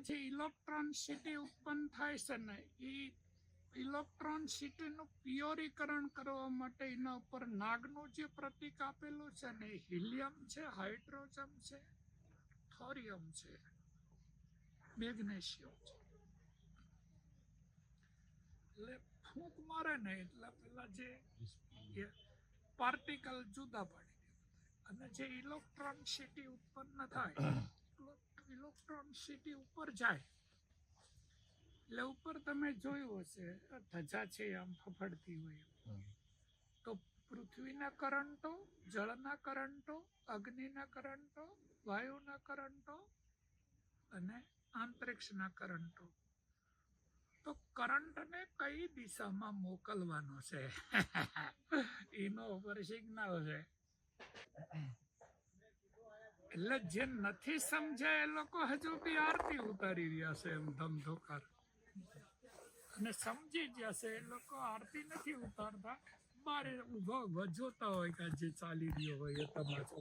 જે electron city ઉત્પન્ન થાય છે ને એ ઇલેક્ટ્રોન સિટીનું પ્યોરીકરણ કરવા માટે એના ઉપર નાગનું જે પ્રતીક આપેલું છે ને, હિલિયમ છે, હાઇડ્રોજન છે, થોરિયમ છે, મેગ્નેશિયમ છે. એટલે ફૂંક મારે ને, એટલે પેલા જે પાર્ટિકલ જુદા પાડી અને જે ઇલેક્ટ્રોન સિટી ઉત્પન્ન થાય ઇલેક્ટ્રોન સિટી ઉપર જાય. એટલે ઉપર તમે જોયું હશે ધજા છે આમ ફફડતી હોય તો પૃથ્વીના કરંટો જળના કરંટો અગ્નિના કરંટો વાયુના કરંટો અને અંતરિક્ષના કરંટો. તો કરંટને કઈ દિશામાં મોકલવાનો છે? એનો ઓપરેશિંગ ના છે એટલે જે નથી સમજ્યા એ લોકો હજુ બી આરતી ઉતારી રહ્યા છે એમ ધમધોકાર. અને સમજી ગયા છે એ લોકો આરતી નથી ઉતારતા. બારે ઊભો જોતા હોય કે જે ચાલી રહ્યો હોય એ તમાચો.